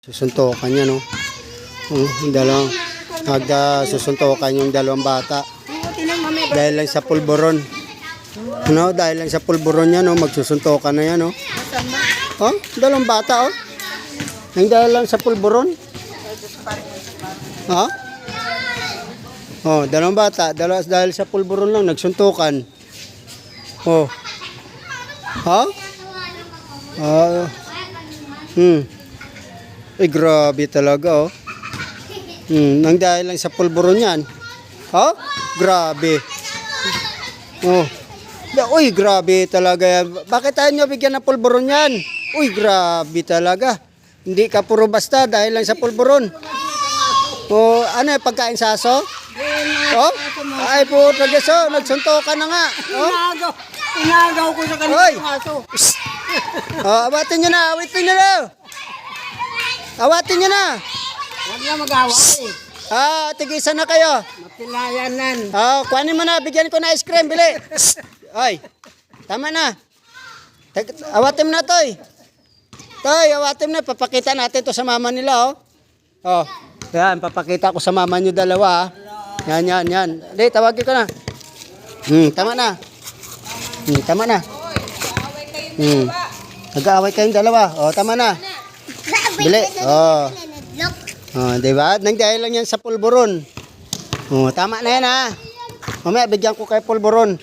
Susuntukan niya, no? Yung dalawang, nagda susuntukan yung dalawang bata. Dahil lang sa pulburon. Ano, dahil lang sa pulburon niya, no? Magsusuntukan na yan, no? Oh, dalawang bata, oh. Yung dahil lang sa pulburon. Ha? Oh, dalawang bata, dalawa dahil sa pulburon lang nagsuntukan. Oh. Ha? Ah. Hmm. Ay, grabe talaga, oh. Hmm, nang dahil lang sa pulburon yan. Ha? Grabe. Oh. Uy, grabe talaga yan. Bakit tayo nyo bigyan ng pulburon yan? Uy, grabe talaga. Hindi ka puro basta dahil lang sa pulburon. Oh, ano yung pagkain sa aso? Oh? Ay, puto geso, nagsuntukan na nga. Oh? Inagaw. Ko sa kanila yung aso. Oh, awatin nyo na, awatin nyo na. Awatin nyo na. Huwag na mag-away. Ah, tigisan na kayo. Mapilayanan. Oh, kuhanin mo na, bigyan ko na ice cream, bili. Oy, tama na. Tag- Awatin mo na, Toy. Toy, awatin mo na, papakita natin to sa mama nila, oh. Oh, yan, papakita ko sa mama nyo dalawa, ah. Yan, yan, yan. Di, tawagin ko na. Hmm, tama na. Hmm, tama na. Hmm. Nag-aaway kayong dalawa. Oh, tama na. Bili. Oh. Oh, di ba? Nang dahil lang yan sa pulburon. Oh, tama na yan ha. Mamaya bigyan ko kay pulburon.